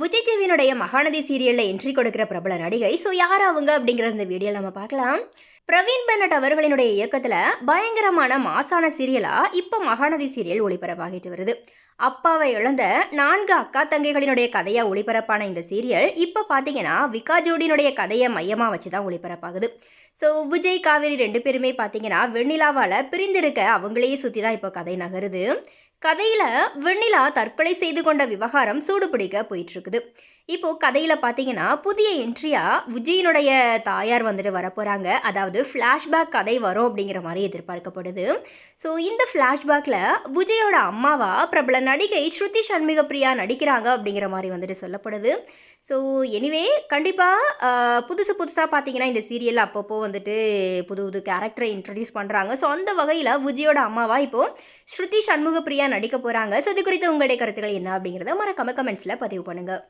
விஜய் டிவியினுடைய மகாநதி சீரியலில் என்ட்ரி கொடுக்கிற பிரபல நடிகை. ஸோ யார் அவங்க அப்படிங்கிற இந்த வீடியோவில் நம்ம பார்க்கலாம். பிரவீன் பென்னட் அவர்களினுடைய இயக்கத்தில் பயங்கரமான மாசான சீரியலாக இப்போ மகாநதி சீரியல் ஒளிபரப்பாகிட்டு வருது. அப்பாவை இழந்த நான்கு அக்கா தங்கைகளினுடைய கதையை ஒளிபரப்பான இந்த சீரியல் இப்போ பார்த்தீங்கன்னா விகா ஜோடியினுடைய கதையை மையமாக வச்சு தான் ஒளிபரப்பாகுது. ஸோ விஜய் காவேரி ரெண்டு பேருமே பார்த்தீங்கன்னா வெண்ணிலாவால் பிரிந்திருக்க அவங்களையே சுற்றி தான் இப்போ கதை நகருது. கதையில் வெண்ணிலா தற்கொலை செய்து கொண்ட விவகாரம் சூடுபிடிக்க போயிட்டுருக்குது. இப்போ கதையில் பார்த்தீங்கன்னா புதிய என்ட்ரியாக விஜயனுடைய தாயார் வந்துட்டு வரப்போகிறாங்க அதாவது ஃப்ளாஷ்பேக் கதை வரும் அப்படிங்கிற மாதிரி எதிர்பார்க்கப்படுது. ஸோ இந்த ஃப்ளாஷ்பேக்கில் விஜயோட அம்மாவா பிரபல நடிகை ஸ்ருதி சண்முக பிரியா நடிக்கிறாங்க அப்படிங்கிற மாதிரி வந்துட்டு சொல்லப்படுது. ஸோ எனிவே கண்டிப்பாக புதுசு புதுசாக பார்த்தீங்கன்னா இந்த சீரியல் அப்பப்போ வந்துட்டு புது புது கேரக்டரை இன்ட்ரடியூஸ் பண்ணுறாங்க ஸோ அந்த வகையில் விஜயோட அம்மாவா இப்போது ஸ்ருதி சண்முக பிரியா நடிக்க போகிறாங்க ஸோ இது குறித்து உங்களுடைய கருத்துக்கள் என்ன அப்படிங்கிறத மறக்காம கமெண்ட்ஸில் பதிவு பண்ணுங்கள்